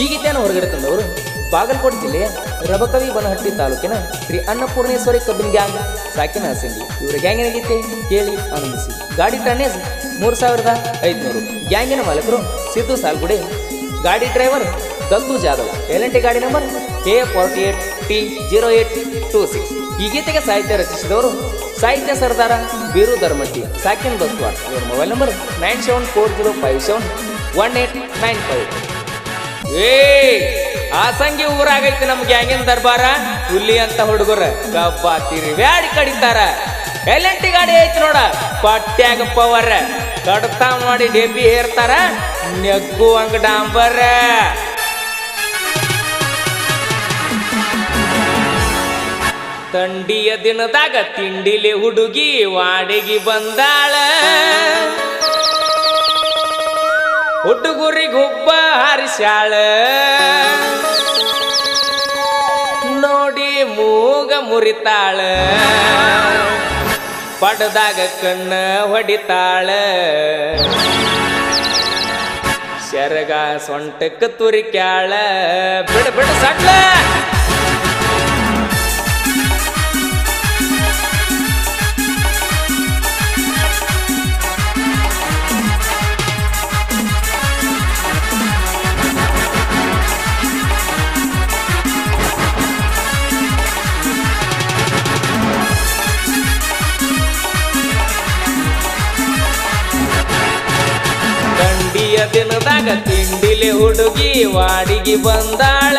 ಈ ಗೀತೆಯನ್ನು ಹೊರಗಡೆ ತಂದವರು. ಬಾಗಲಕೋಟೆ ಜಿಲ್ಲೆಯ ರಬಕವಿ ಬನಹಟ್ಟಿ ತಾಲೂಕಿನ ಶ್ರೀ ಅನ್ನಪೂರ್ಣೇಶ್ವರಿ ಕಬ್ಬಿನ ಗ್ಯಾಂಗ್ ಸಾಕಿನ ಹಸಿಂಗಿ ಇವರ ಗ್ಯಾಂಗಿನ ಗೀತೆ ಕೇಳಿ ಆನಂದಿಸಿ. ಗಾಡಿ ಟನ್ನೇಜ್ ಮೂರು ಸಾವಿರದ ಐದುನೂರು. ಗ್ಯಾಂಗಿನ ಮಾಲಕರು ಸಿದ್ದು ಸಾಲ್ಗುಡಿ, ಗಾಡಿ ಡ್ರೈವರ್ ದಲ್ದು ಜಾಧವ್. ಎಲ್ ಗಾಡಿ number K forty eight T zero eight two six. ಈ ಗೀತೆಗೆ ಸಾಹಿತ್ಯ ರಚಿಸಿದವರು ಸಾಹಿತ್ಯ ಸರ್ದಾರ ಬೀರು ಧರ್ಮಟ್ಟಿ, ಸಾಕಿನ್ ಬಸ್ವಾಡ್ ಇವರ mobile number nine seven four zero five seven one eight nine five. ಏ ಆಸಂಗಿ ಊರಾಗೈತಿ ನಮ್ ಗ್ಯಾಂಗಿನ ದರ್ಬಾರ. ಹುಲ್ಲಿ ಅಂತ ಹುಡುಗರ ಕಬ್ಬ ವ್ಯಾಡಿ ಕಡಿತಾರ. ಎಲ್ಲಂಟಿ ಗಾಡಿ ಐತಿ ನೋಡ ಪಟ್ಟ್ಯಾಗ ಪವರ್. ಕಡತ ಮಾಡಿ ಡೆಬ್ಬಿ ಹೇರ್ತಾರ ನೆಗ್ಗುವಂಗ ಡಾಂಬರ ತಂಡಿಯ ದಿನದಾಗ ತಿಂಡಿಲಿ ಹುಡುಗಿ ವಾಡಿಗೆ ಬಂದಾಳ. ಹುಡುಗುರಿಗೆ ಹುಬ್ಬ ಹಾರಿಸ್ಯಾಳ. ನೋಡಿ ಮೂಗ ಮುರಿತಾಳ. ಪಡದಾಗ ಕಣ್ಣ ಹೊಡಿತಾಳ. ಶರಗ ಸೊಂಟಕ್ಕ ತುರಿಕ್ಯಾಳ. ಬಿಡ ಬಿಡ ಸಡ್ಲ ದಂಡಿಯ ತಿಂಡಿಲಿ ಹುಡುಗಿ ವಾಡಿಗಿ ಬಂದಾಳ.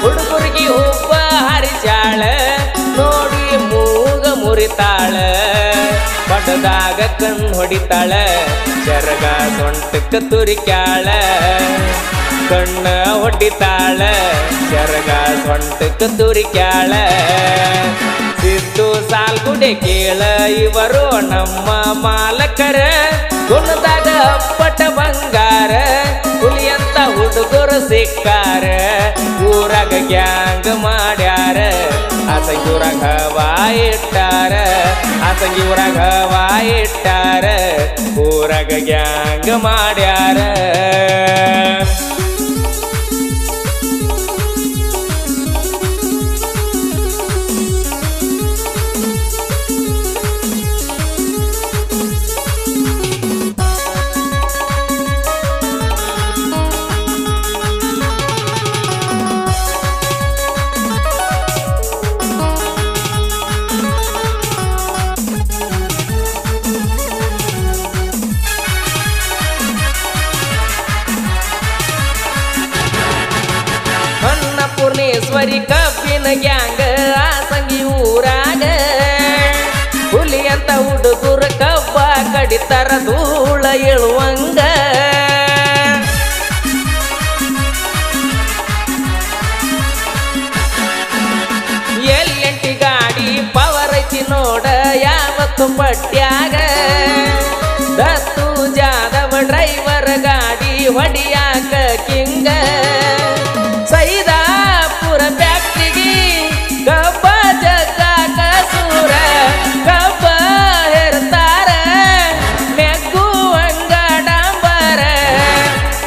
ಹುಡುಗರಿಗೆ ಹುಬ್ಬ ಹರಿಚಾಳ ನೋಡಿ ಮೂಗ ಮುರಿತಾಳ. ಬಡದಾಗ ಕಣ್ ಹೊಡಿತಾಳ. ಜರಗ ಸೊಂಟಕ್ಕ ತುರಿಕ್ಯಾಳ. ಕಣ್ಣ ಹೊಡಿತಾಳ ಜರಗ ಸೊಂಟಕ್ಕ ತುರಿಕ್ಯಾಳ. ಸಿದ್ದು ಸಾಲ್ಗುಡೆ ಕೇಳ ಇವರು ನಮ್ಮ ಮಾಲಕರ. ಗುಣದಾಗ ಅಪ್ಪಟ ಬಂಗಾರ ಹುಲಿಯಂತ ಹುಡುಗರು ಸಿಕ್ಕಾರ ಊರಾಗ ಗ್ಯಾಂಗ್ ಮಾಡ್ಯಾರ ಆಸಂಗಿ ಊರಾಗ ಹವಾ ಇಟ್ಟಾರ ಆಸಂಗಿ ಊರಾಗ ಹವಾ ಇಟ್ಟಾರ ಊರಾಗ ಗ್ಯಾಂಗ್ ಮಾಡ್ಯಾರ ಅನ್ನಪೂರ್ಣೇಶ್ವರಿ ಕಬ್ಬಿನ ಆ ಸಂಗಿ ಊರಾಗ. ಹುಲಿ ಅಂತ ಹುಡುಗುರ ಕಬ್ಬ ಕಡಿತಾರ ಧೂಳ ಏಳುವಂಗ. ಎಲ್ಲೆಂಟಿ ಗಾಡಿ ಪವರ್ ಐತಿ ನೋಡ, ಯಾವತ್ತು ಪಟ್ಯಾಗ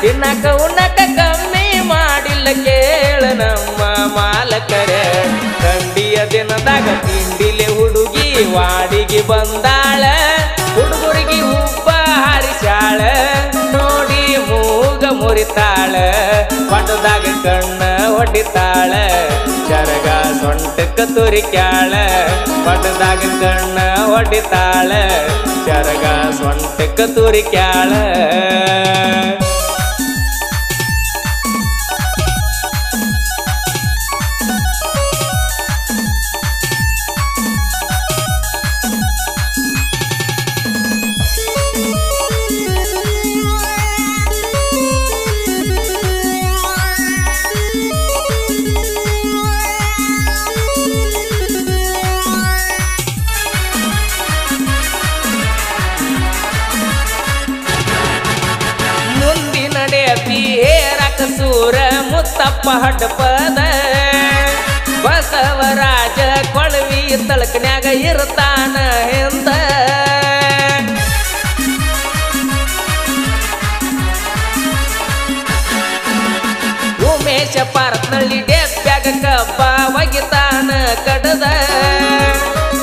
ತಿನ್ನಕ ಉಣ್ಣಕ ಕಮ್ಮಿ ಮಾಡಿಲ್ಲ ಕೇಳ ನಮ್ಮ ಮಾಲಕರ. ಕಂಡಿಯ ದಿನದಾಗ ತಿಂಡಿಲೆ ಹುಡುಗಿ ವಾಡಿಗೆ ಬಂದಾಳ. ಹುಡುಗರಿಗೆ ಉಪ್ಪ ಹಾರಿಸಾಳ ನೋಡಿ ಮೂಗ ಮುರಿತಾಳ. ಪಟದಾಗ ಕಣ್ಣ ಹೊಡಿತಾಳ ಚರಗ ಸೊಂಟಕ್ಕ ತುರಿಕ್ಯಾಳ. ಪಟದಾಗ ಕಣ್ಣ ಹೊಡಿತಾಳ ಚರಗ ಸೊಂಟಕ್ಕ ತುರಿಕ್ಯಾಳ. ಮುತ್ತಪ್ಪ ಹಡ್ಪದ ಬಸವರಾಜ ಕೊಳವಿ ತಳಕನ್ಯಾಗ ಇರ್ತಾನ ಹಿಂದ ಉಮೇಶ ಪಾರತ್ನಳ್ಳಿ ಡೆಬ್ಬ್ಯಾಗ ಕಬ್ಬ ಒಗಿತಾನ ಕಡದ.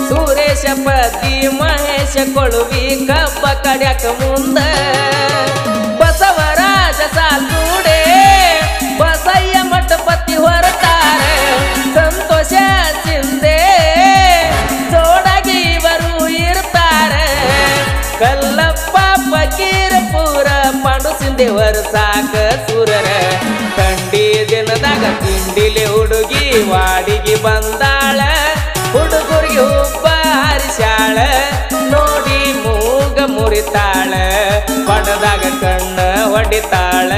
ಸುರೇಶ ಪತಿ, ಮಹೇಶ ಕೊಳುವಿ ಕಬ್ಬ ಕಡ್ಯಾಕ ಮುಂದ. ಹುಡುಗಿ ವಾಡಿಗೆ ಬಂದಾಳ. ಹುಡುಗರಿಗೆ ಹುಬ್ಬ ಹರಿಸಾಳ ನೋಡಿ ಮೂಗ ಮುರಿತಾಳ. ಪಣದಾಗ ಕಣ್ಣ ಹೊಡಿತಾಳ.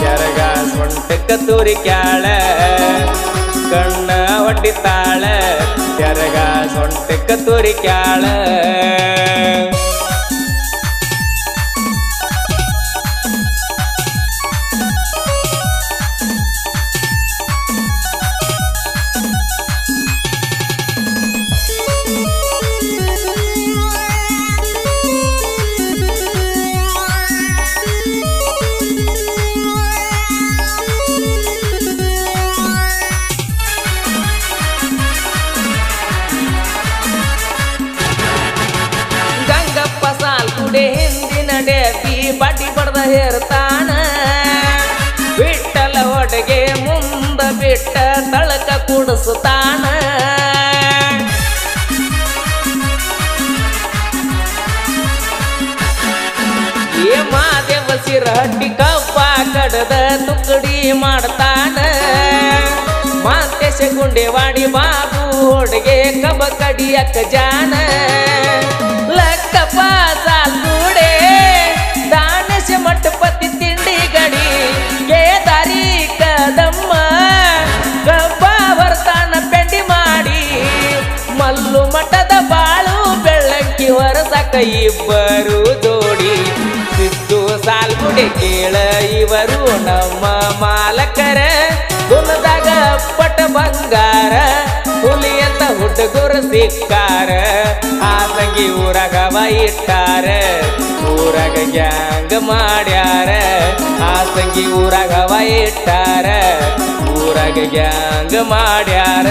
ಜರಗ ಸೊಂಟಕ್ಕ ತುರಿಕ್ಯಾಳ. ಕಣ್ಣ ಹೊಡಿತಾಳ. ಜರಗ ಸೊಂಟಕ್ಕ ತುರಿಕ್ಯಾಳ. ಹೇರ್ತಾನ ಬಿಟ್ಟಲ ಒಡಗೆ ಮುಂದ ಬಿಟ್ಟ ತಳಕ ಕುಡಿಸುತ್ತಾನ. ಏ ಮಾದೇವ ಸಿರಹಟ್ಟಿ ಕಪ್ಪ ಕಡದ ತುಕ್ಕಡಿ ಮಾಡ್ತಾನ. ಮಾತೆಶ ಗುಂಡೆವಾಡಿ ಬಾಬು ಹೊಡೆಗೆ ಕಬ ಕಡಿಯಕ್ಕ ಜಾನ ಲಕ್ಕಪ್ಪ ಸಾಲ್ಗೂಡೆ ಮಠಪತಿ ತಿಂಡಿ ಗಡಿ ಕೇದಾರಿ ಕದಮ್ಮ ಗಬ್ಬ ಬರ್ತಾನ ಪೆಂಡಿ ಮಾಡಿ, ಮಲ್ಲು ಮಠದ ಬಾಳು ಬೆಳ್ಳಕ್ಕಿ ಹೊರಸಕ ಇಬ್ಬರು ಜೋಡಿ, ಸಿದ್ದು ಸಾಲ್ಗುಡಿ ಕೇಳ ಇವರು ನಮ್ಮ ಮಾಲಕರ, ಗುಣದಾಗ ಪಟ ಬಂಗಾರ ಹುಲಿಯಂತ ಹುಡುಗರು ಸಿಕ್ಕಾರ ಆಸಂಗಿ ಊರಾಗವ ಇಟ್ಟಾರ. ಊರಾಗ ಗ್ಯಾಂಗ್ ಮಾಡ್ಯಾರ ಆಸಂಗಿ ಊರಾಗವ ಇಟ್ಟಾರ ಊರಾಗ ಗ್ಯಾಂಗ್ ಮಾಡ್ಯಾರ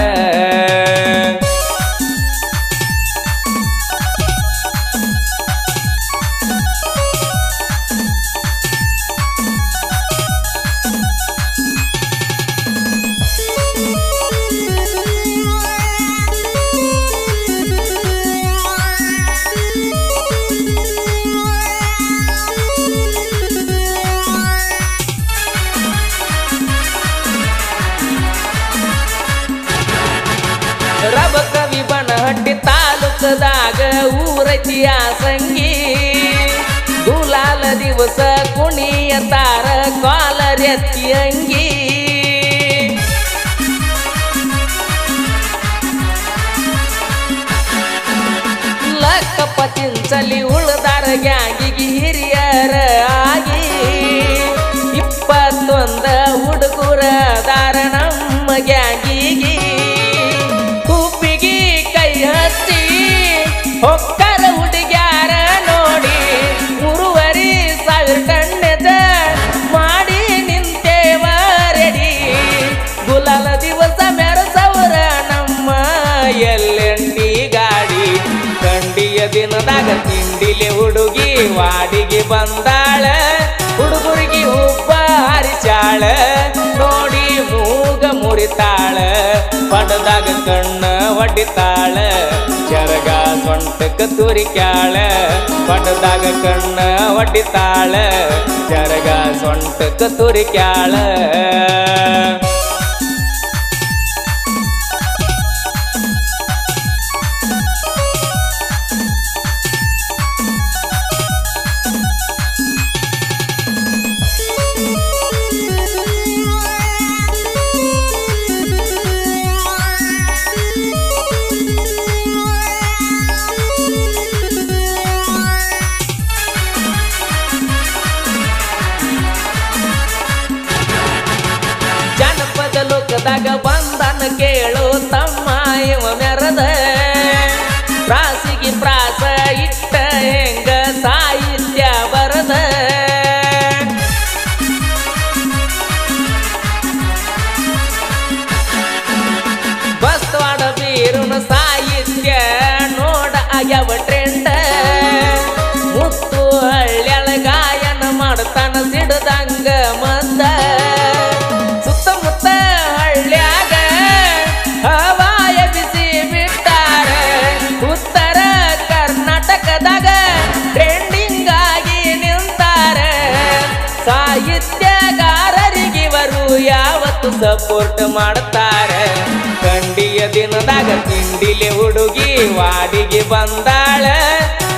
ತಾಲೂಕದಾಗ ಊರೈತಿಯ ಸಂಗಿ. ಗುಲಾಲ ದಿವಸ ಕುಣಿಯ ತಾರ ಕಾಲರೆತ್ತಿ ಅಂಗಿ. ಲಕ್ಕಪ್ಪ ಉಳ್ದಾರ ಗ್ಯಾಂಗಿಗೆ ಹಿರಿಯರ ಆಗಿ. ಇಪ್ಪತ್ತೊಂದ ದಿನದಾಗ ತಿಂಡಿಲಿ ಹುಡುಗಿ ವಾಡಿಗೆ ಬಂದಾಳ. ಹುಡುಗರಿಗೆ ಹುಬ್ಬ ಹರಿಚಾಳ. ನೋಡಿ ಮೂಗ ಮುರಿತಾಳ. ಪಡದಾಗ ಕಣ್ಣ ಹೊಡಿತಾಳ ಜರಗ ಸೊಂಟಕ್ಕೆ ತುರಿಕ್ಯಾಳ. ಪಡದಾಗ ಕಣ್ಣ ಹೊಡಿತಾಳ ಜರಗ ಸೊಂಟಕ್ಕೆ ತುರಿಕ್ಯಾಳ. ಕೇಳು ತಮ್ಮ ಇವ ಮೆರದ. ಪ್ರಾಸಿಗೆ ಪ್ರಾಸ ಇಟ್ಟ ಹೆಂಗ ಸಾಹಿತ್ಯ ಬರದ. ಬಸ್ವಾಡ ಬೀರುನ ಸಾಹಿತ್ಯ ನೋಡ ಆಗ್ಯಾವ ಟ್ರೆಂಡ್ ಮುತ್ತು ಹಳ್ಳ್ಯಾಳ ಗಾಯನ ಮಾಡ್ತಾನ ಸಪೋರ್ಟ್ ಮಾಡುತ್ತಾರೆ ಕಂಡಿಯ ದಿನದಾಗ ತಿಂಡಿಲಿ ಹುಡುಗಿ ವಾಡಿಗೆ ಬಂದಾಳ.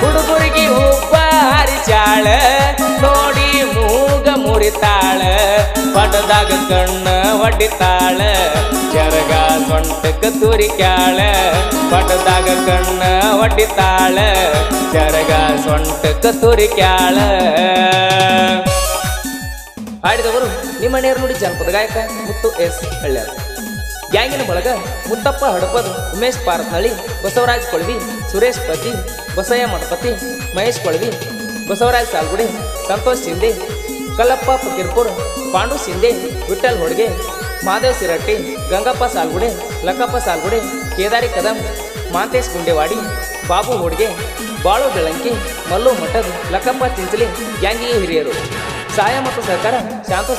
ಹುಡುಗರಿಗೆ ಉಪ್ಪ ಹರಿಚಾಳ. ನೋಡಿ ಮೂಗ ಮುರಿತಾಳ. ಪಡದಾಗ ಕಣ್ಣ ಚರಗ ಜರಗ ಸೊಂಟಕ್ಕ ತುರಿಕ್ಯಾಳ. ಪಡದಾಗ ಕಣ್ಣ ಒಡಿತಾಳ ಜರಗ ಸೊಂಟಕ್ಕ ತುರಿಕ್ಯಾಳ. ಹಾಡಿದವರು ನಿಮ್ಮ ನೇರು ನುಡಿ ಜಾನಪದ ಗಾಯಕ ಮುತ್ತು ಎಸ್ ಹಳ್ಳ್ಯಾರ. ಗ್ಯಾಂಗಿನ ಬಳಗ ಮುತ್ತಪ್ಪ ಹಡಪದ್, ಉಮೇಶ್ ಪಾರತ್ನಳ್ಳಿ ಬಸವರಾಜ್ ಕೊಳವಿ, ಸುರೇಶ್ ಪತಿ ಬಸಯ್ಯ ಮಠಪತಿ, ಮಹೇಶ್ ಕೊಳವಿ, ಬಸವರಾಜ್ ಸಾಲ್ಗುಡಿ, ಸಂತೋಷ್ ಶಿಂದೆ, ಕಲ್ಲಪ್ಪ ಫಕೀರ್ಪುರ್, ಪಾಂಡು ಶಿಂದೆ ವಿಠಲ್ ಹೊಡ್ಗೆ, ಮಾದೇವ್ ಸಿರಟ್ಟಿ, ಗಂಗಪ್ಪ ಸಾಲ್ಗುಡೆ, ಲಕ್ಕಪ್ಪ ಸಾಲ್ಗುಡೆ, ಕೇದಾರಿ ಕದಂ, ಮಾಂತೇಶ್ ಗುಂಡೆವಾಡಿ, ಬಾಬು ಹೋಡ್ಗೆ, ಬಾಳು ಬೆಳಂಕಿ, ಮಲ್ಲು ಮಠದ್, ಲಕ್ಕಪ್ಪ ಚಿಂಚಲಿ ಗ್ಯಾಂಗಿಗೆ ಹಿರಿಯರು. ಸಹಾಯ ಮತ್ತು ಸಹಕಾರ, ಶಾಂತ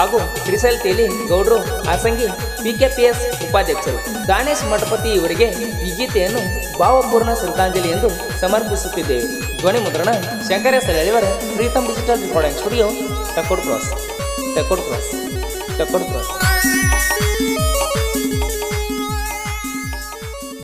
ಹಾಗೂ ಶ್ರೀಶೈಲ್ ತೇಲಿ, ಗೌಡ್ರು, ಆಸಂಗಿ ಪಿಕೆಪಿಎಸ್ ಉಪಾಧ್ಯಕ್ಷರು. ಗಣೇಶ್ ಮಠಪತಿ ಇವರಿಗೆ ಈ ಗೀತೆಯನ್ನು ಭಾವಪೂರ್ಣ ಶ್ರದ್ಧಾಂಜಲಿ ಎಂದು ಸಮರ್ಪಿಸುತ್ತಿದ್ದೇವೆ. ಧ್ವನಿ ಮುದ್ರಣ Shankara ಸೆಳೆಯವರ Pritam digital recording studio Takod cross Takod cross Takod cross.